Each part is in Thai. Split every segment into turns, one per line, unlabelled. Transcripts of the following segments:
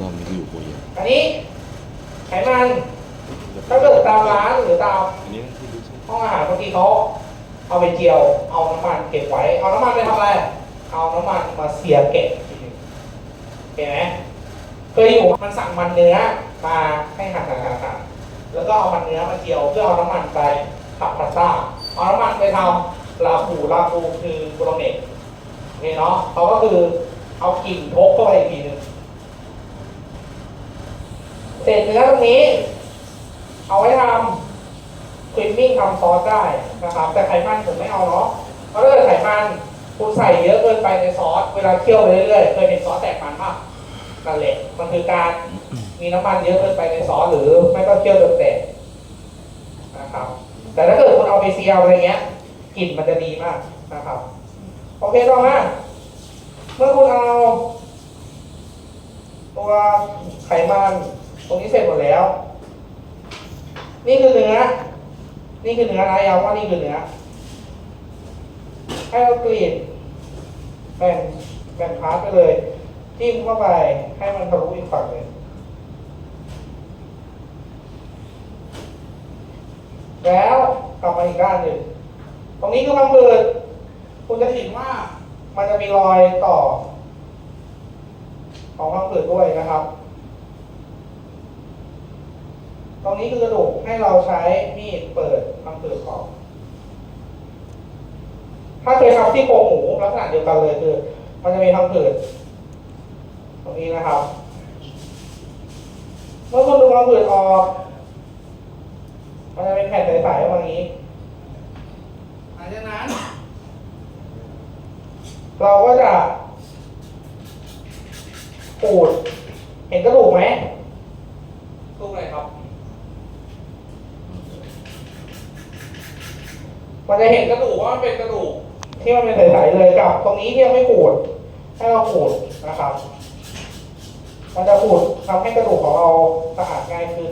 รอบนี้ก็อยู่โคเยอะ
อันนี้ไขมันถ้าเกิดตามร้านหรือตาม
อันนี้ที่รู้ใช่
ห้องอาหารบางทีเขาเอาไปเจียว เอาน้ำมันเก็บไว้ เอาน้ำมันไปทำอะไร เอาน้ำมันมาเสียเก็บทีนึงเห็นไหมเคยอยู่มันสั่งมันเนื้อมาให้หั่นหั่นหั่นหั่นแล้วก็เอามันเนื้อมาเจียวเพื่อเอาน้ำมันไปผัดพาสต้าเอาน้ำมันไปทำลาบูลาบูคือโบโลเนสโอเคเนาะเขาก็คือเอากลิ่นทกเข้าไปอีกทีหนึงเศ ษเนื้อตรงนี้ เอาไว้ทำครีมมิ่งทำซอสได้นะครับ แต่ไขมันผมไม่เอาเนาะเพราะถ้าเกิดไขมันคุณใส่เยอะเกินไปในซอส เวลาเคี่ยวไปเรื่อยๆเคยเห็นซอสแตกมันป่ะนั่นแหละมันคือการมีน้ำมันเยอะเกินไปในซอสหรือไม่ก็เคี่ยวจนแตกนะครับ แต่ถ้าเกิดคุณเอาไปเซียวอะไรเงี้ยกลิ่นมันจะดีมากนะครับโอเคต่อมาเมื่อคุณเอา ตัวไขมัน ตรงนี้เสร็จหมดแล้ว นี่คือเนื้อ นี่คือเนื้อนะย้ำว่านี่คือเนื้อ ให้เรากรีดแบ่งแบ่งพาร์ทไปเลย จิ้มเข้าไปให้มันทะลุอีกฝั่งหนึ่งแล้วกลับมาอีกด้านหนึ่ง ตรงนี้คือความเปิด คุณจะเห็นว่ามันจะมีรอยต่อ ของความเปิดด้วยนะครับ ต รงนี้คือกระดูกให้เราใช้มีดเปิดทำเปิดออก ถ้าเคยทำที่โครงหมูลักษณะเดียวกันเลยคือ มันจะมีทำเปิดตรงนี้นะครับ เมื่อคุณดูความเปิดออก มันจะเป็นแผ่นใสๆแบบนี้หลังจากนั้น เราก็จะขูด เห็นกระดูกไหมกระดูกอะไรครับ มันจะเห็นกระดูกว่ามันเป็นกระดูกที่มันเป็นใสๆเลยกับ ตรงนี้ที่ยังไม่ขูดให้เราขูดนะครับ มันจะขูดทำให้กระดูกของเราสะอาดง่ายขึ้น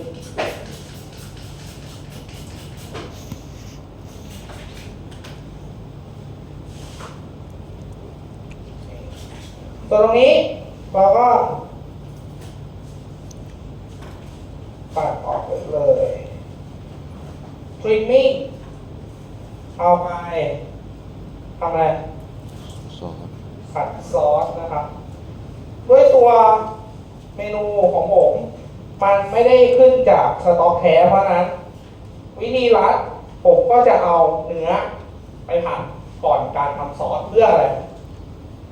ส่วนตรงนี้เราก็ปัดออกไปเลย trimming เอาไปทำอะไร
ซอส
ผัดซอสนะครับ ด้วยตัวเมนูของผมมันไม่ได้ขึ้นจากสต็อกแท้เพราะฉะนั้น วิธีรัดผมก็จะเอาเนื้อไปผัดก่อนการทำซอสเพื่ออะไร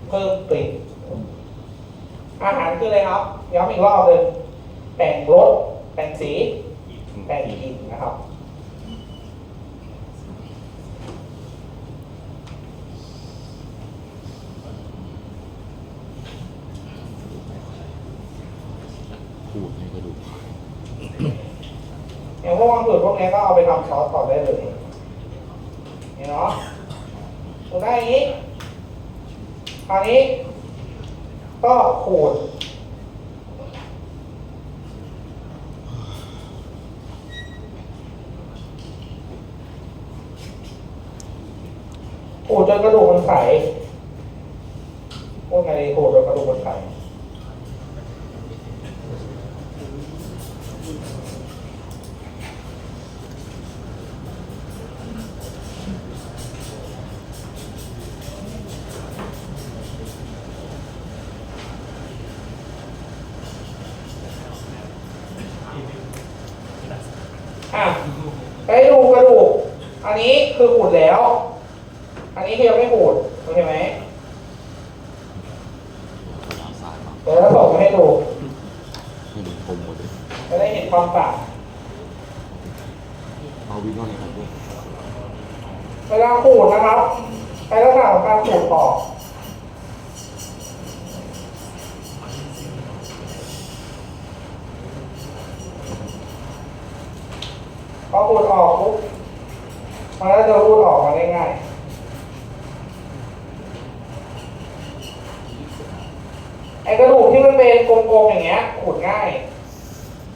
เพิ่มกลิ่นอาหารคืออะไรครับย้ำอีกรอบเลยแต่งรสแต่งสีแต่งกลิ่นนะครับ
ขูดให้กระดูก
อย่าง พวกนี้ก็เอาไปทำซอสต่อได้เลยนี่เนาะถูกได้อย่างนี้คราวนี้ ก็ขูดขูดจนกระดูกมันใสพูดไงขูดจนกระดูกมันใส เดี๋
ย
วเราส่งมาให้ดู
ให้มันคมหมดเลย
จะได้เห็นความต่าง
เอาวินอนในกันด้วย
เวลาขูดนะครับใช้ลักษณะของการขูดออกพอขูดออกปุ๊บมันก็จะรูดออกมาได้ง่าย็นกลมๆอย่างเงี้ยขูดง่าย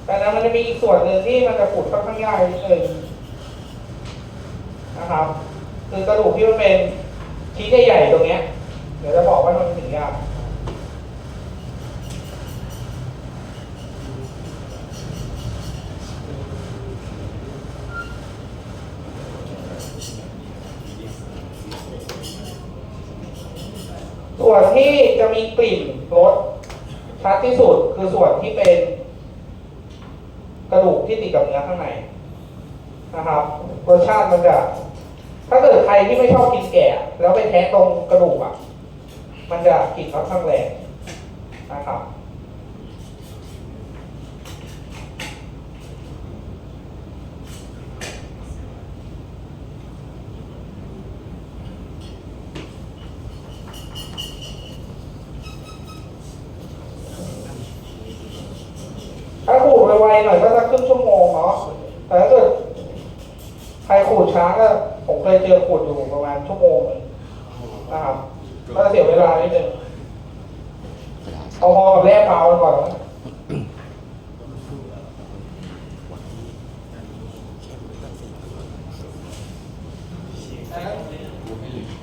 แต่นั้นมันจะมีอีกส่วนหนึ่งที่มันจะขูดค่อนข้างยากนิดนึงนะครับ คือกระดูกที่มันเป็นชิ้นใหญ่ๆตรงเนี้ย เดี๋ยวจะบอกว่ามันถึงยากส่วนที่จะมีกลิ่นรส ชัดที่สุดคือส่วนที่เป็นกระดูกที่ติดกับเนื้อข้างในนะครับรสชาติมันจะ ถ้าเกิดใครที่ไม่ชอบกินแกะแล้วไปแทะตรงกระดูกอะ มันจะกลิ่นค่อนข้างแรงนะครับ ถ้าขูดไวๆหน่อยก็สักครึ่งชั่วโมงเนาะ แต่ถ้าเกิดใครขูดช้าก็ผมเคยเจอขูดอยู่ประมาณชั่วโมงหนึงนะครับก็จะเสียเวลานิดนึง
กระดาษ
เอาพอกับแร่เปล่ากันก่อนนะ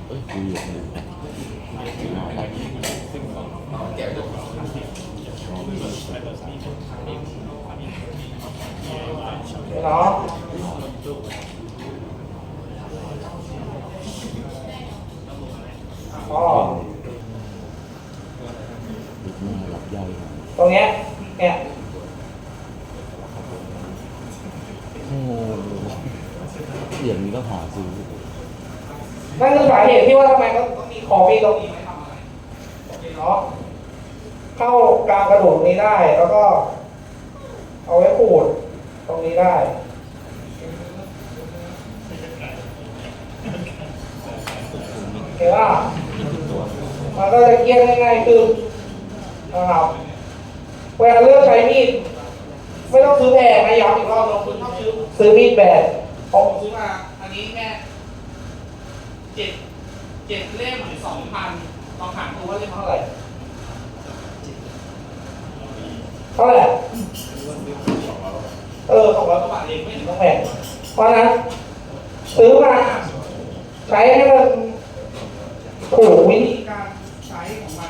เอ้ยกูอยากดู
เนาะก็
ลึกหน้าหลับใหญ่
ต รงเนี้ยเนี่ย
โอ้โหอย่างนี้ต้องหาซื้อ
นั่นคือสาเหตุที่ว่าทำไมต้องต้องมีคอมีตรงนี้ไม่ทำอะไรโอเคเนาะเข้ากลางกระดูกนี้ได้แล้วก็ เอาไว้ขูดตรงนี้ได้ เห็นว่ามันก็จะเกลี้ยงง่ายๆคือนะครับ เวลาเลือกใช้มีดไม่ต้องซื้อแพงนะย้ำอีกรอบนึงคุณต้องซื้อซื้อมีดแบบผมซื้อมา อันนี้แค่เจ็ดเจ็ดเล่มหรือสองพันลองถามดูว่าเล่มเท่าไหร่เท่าไหร่เออสองร้อยกว่าบาทเองไม่ถึงต้องแพงเพราะฉะนั้นซื้อมาใช้ให้มันถูกวิธีการใช้ของมัน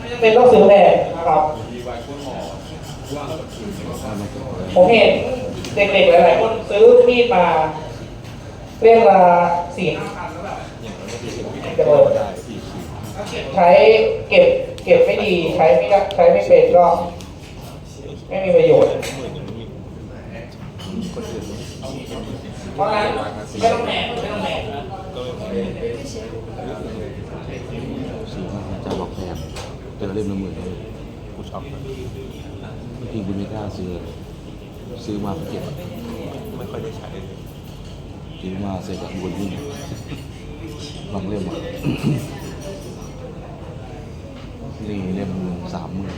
ไม่จำเป็นต้องซื้อแพงนะครับ ผมเห็นเด็กๆหลายๆคนซื้อมีดมาเล่มละสี่ห้าพันแล้วแบบจะบดใช้เก็บเก็บไม่ดีใช้ไม่ใช้ไม่เป็นก็ ไม่มีประโยชน์เพราะฉะนั้นไม่ต้องแหนไม่ต้องแหน
จะหลอกแพงเจอเล่มละหมื่นเลย กูช็อกจริงกูไม่กล้าซื้อซื้อมาเพื่อเก็บ
ไม่ค่อยได้ใช้
ซื้อมาเสร็จอะวนวิ่งบางเล่มอะนี่เล่มหนึ่งสามหมื่น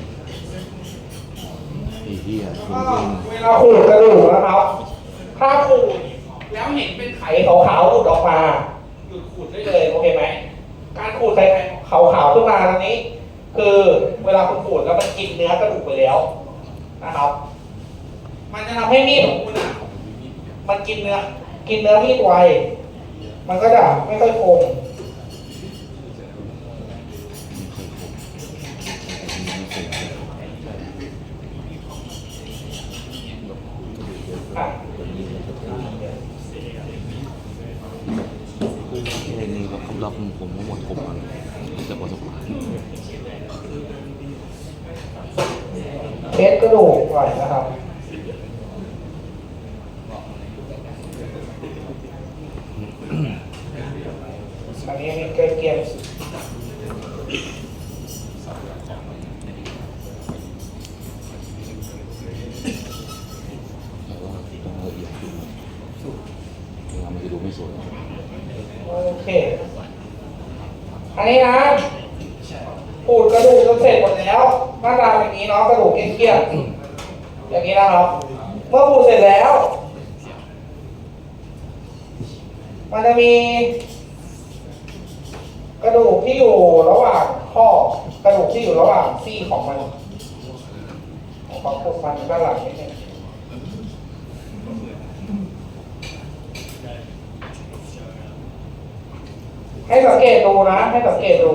ไอ้เหี้ยคุณ
ก็
เก่ง
เวลาขูดกระดูกนะครับ ถ้าขูดแล้วเห็นเป็นไข่ขาวๆหลุดออกมาหยุดขูดได้เลยโอเคไหมการขูดใส่ไขขาวๆขึ้นมาตรงนี้ คือ เวลาคุณขูดแล้วมันกินเนื้อกระดูกไปแล้วนะครับ มันจะทำให้มีดของคุณอะ มันกินเนื้อ กินเนื้อมีดไว มันก็จะไม่ค่อยคม อะ
เพลงนี้ก็คำรับผมทั้งหมดครบมันจากประสบการณ์
เทสกระดูกหน่อยนะครับ อันนี้มีเกลียม
แต่ว่าต้องละเอียดดูเวลามันจะดูไม่สวย
โอเค อั นี้นะขูดกระดูกจนเสร็จหมดแล้วหน้าตาแบบนี้เนาะกระดูกเกลี้ยงๆอย่างนี้นะครับเมื่อขูดเสร็จแล้ว มันจะมีกระดูกที่อยู่ระหว่างข้อกระดูกที่อยู่ระหว่างซี่ของมันของพวกมันด้านหลังนิดนึง ให้สังเกตดูนะ ให้สังเกตดู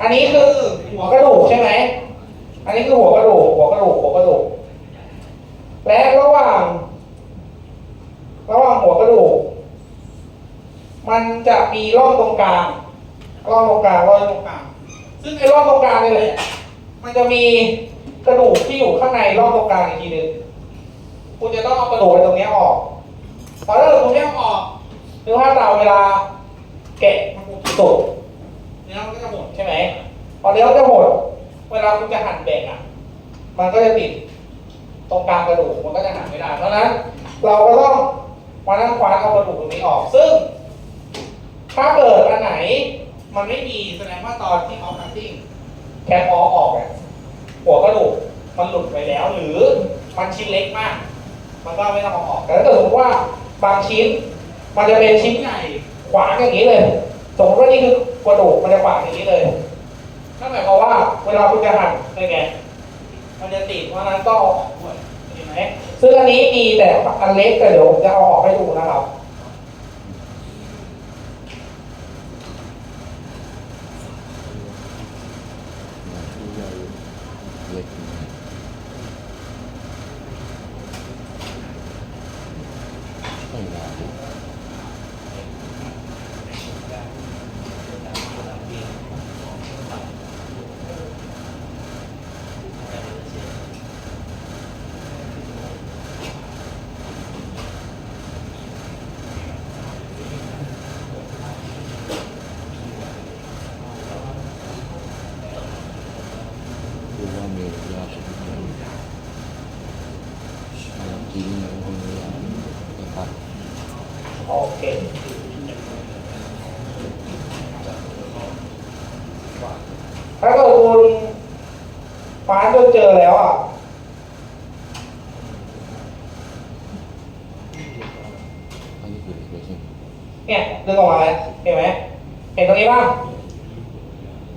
อันนี้คือหัวกระดูกใช่ไหม อันนี้คือหัวกระดูก หัวกระดูก หัวกระดูก และระหว่าง ระหว่างหัวกระดูก มันจะมีร่องตรงกลาง ร่อบตรงกลาง ร่อบตรงกลาง ซึ่งไอ้ร่อบตรงกลางนี่แหละ มันจะมีกระดูกที่อยู่ข้างในร่อบตรงกลางอีกทีหนึ่งคุณจะต้องเอากระดูกไปตรงนี้ออก พอถ้าเกิดคุณไม่เอาออกนึกภาพตาเวลา แกะมันสุกเนื้อมันก็จะหมดใช่ไหมพอเนื้อมันจะหมดเวลาคุณจะหั่นแบ่งอะ มันก็จะติดตรงกลางกระดูกมันก็จะหั่นไม่ได้เพราะฉะนั้น เราก็ต้องมานั่งคว้านเอากระดูกตรงนี้ออกซึ่ง ถ้าเกิดอันไหน มันไม่มีแสดงว่าตอนที่เขาคัตติ้งแคปออออกเนี่ยหัวกระดูกมันหลุดไปแล้ว หรือมันชิ้นเล็กมาก มันก็ไม่ต้องเอาออกแต่ถ้าเกิดสมมติว่าบางชิ้น มันจะเป็นชิ้นใหญ่ ขวางอย่างนี้เลย สมมติว่านี่คือกระดูกมันจะขวางอย่างนี้เลยนั่นหมายความว่าเวลาคุณจะหั่นเป็นไงมันจะติดเพราะนั้นก็ออกด้วยเห็นไหมซึ่งอันนี้มีแต่อันเล็กแต่เดี๋ยวผมจะเอาออกให้ดูนะครับ
เล็กไม่ได้ รู้ว่ามียาสุดยอดจริงนะคนนี้นะครับ
โอเค ถ้าเกิดคุณฟ้าจนเจอแล้วอะ
อันนี้คือเด็กใช่ไหม
เนี่ยดึงออกมาแล้วเห็นไหม เห็นตรงนี้บ้าง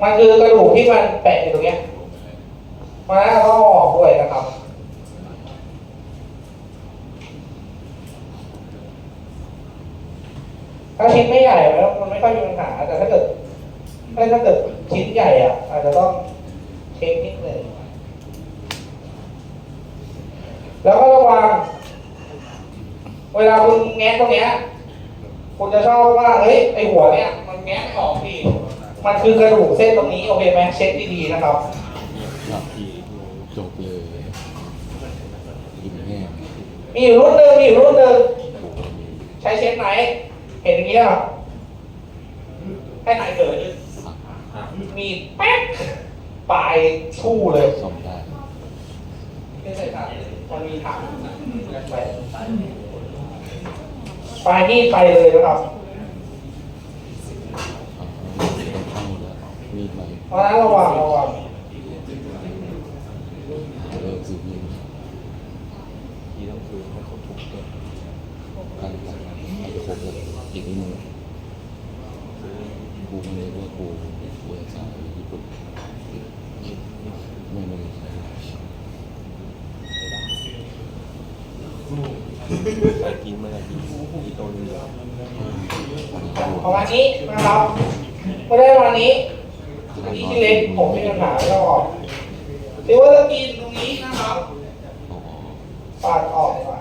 มันคือกระดูกที่มันแปะอยู่ตรงเนี้ยเพราะฉะนั้นเราต้องเอาออกด้วยนะครับ ถ้าชิ้นไม่ใหญ่มันไม่ค่อยมีปัญหาแต่ถ้าเกิดถ้าถ้าเกิดชิ้นใหญ่อะอาจจะต้องเช็คนิดหนึ่งแล้วก็ระวังเวลาคุณแงะตรงเนี้ยคุณจะชอบว่าเฮ้ยไอหัวเนี้ยมันแงะไม่ออกพี่มันคือกระดูกเส้นตรงนี้โอเคไหมเช็คดีๆนะครับ
ครับจบเลยกินแห้ง
มีอยู่รุ่นหนึ่งมีอยู่รุ่นหนึ่งใช้เช็คไหน เห็นอย่างนี้ป่ะให้ไหนเกิดมีแป๊กปลายชู่เลย
ซ่อมได้
ไม่ใช่ครับมันมีถังไปปลายนี่ไปเลยนะครับ
เพ
ราะนั้นระวังระวัง
ที่ต้องซื้อให้เขาถูกต้องกันกันให้ครบเลย อีกนิดนึงกูไม่รู้ว่ากูกูจะสายญี่ปุ่นไม่ไม่ใช่
ไปกินเมาแล้วกินอีตัวนึง
ประมาณนี้นะครับไม่ได้ประมาณนี้อันนี้ที่เล็กผมไม่มีปัญหาไม่ต้อออกถือว่าจะกินตรงนี้นะครับปาดออกก่อ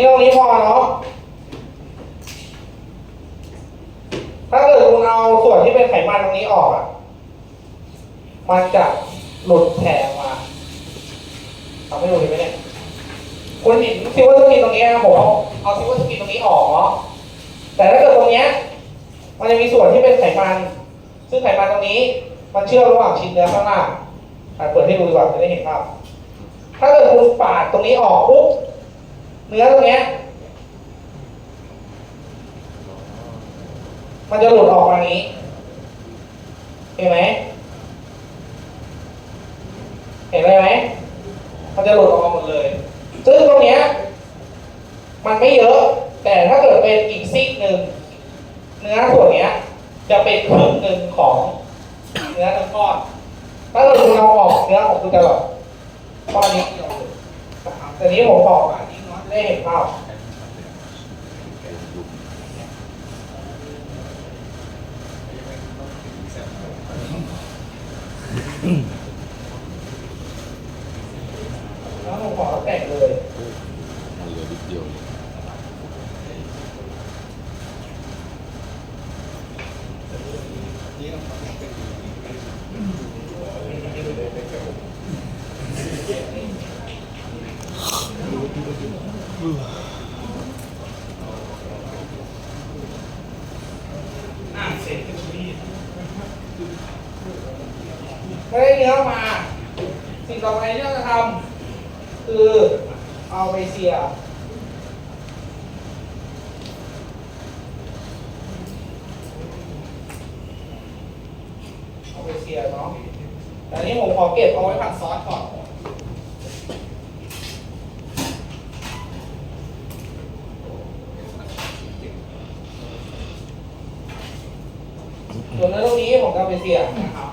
นี่ตรงนี้พอเนาะ ถ้าเกิดคุณเอาส่วนที่เป็นไขมันตรงนี้ออกอะ มันจะหลุดแผ่ออกมาทำให้ดูเห็นไหมเนี่ยคุณเห็นซิลเวอร์สกินตรงนี้นะผมเอาซิลเวอร์สกินตรงนี้ออกเนาะ แต่ถ้าเกิดตรงเนี้ย มันจะมีส่วนที่เป็นไขมัน ซึ่งไขมันตรงนี้ มันเชื่อมระหว่างชิ้นเนื้อข้างล่างเปิดให้ดูดีกว่าจะได้เห็นภาพถ้าเกิดคุณปาดตรงนี้ออกปุ๊บ เนื้อตรงเนี้ยมันจะหลุดออกมาอย่างนี้เห็นไหมเห็นอะไรไหมมันจะหลุดออกมาหมดเลย ซึ่งตรงเนี้ยมันไม่เยอะ แต่ถ้าเกิดเป็นอีกซีกหนึ่งเนื้อส่วนเนี้ย จะเป็นครึ่งหนึ่งของเนื้อทั้งก้อนถ้าเราดูเราออกเนื้อของคุณจะแบบก้อนนี้เดียวเลยนะครับแต่นี้ผมบอกอันนี้เนาะ จะได้เห็นภาพ แล้วผมขอแต่งเลย
มันเหลือนิดเดียว
อะเสร็จไม่ได้เนื้อมา สิ่งต่อไปที่เราจะทำคือเอาไปเสียเอาไปเสียเนาะแต่อันนี้ผมขอเก็บเอาไว้ผัดซอสก่อน ส่วนเรื่องนี้ผมจะเอาไปเสียบนะครับ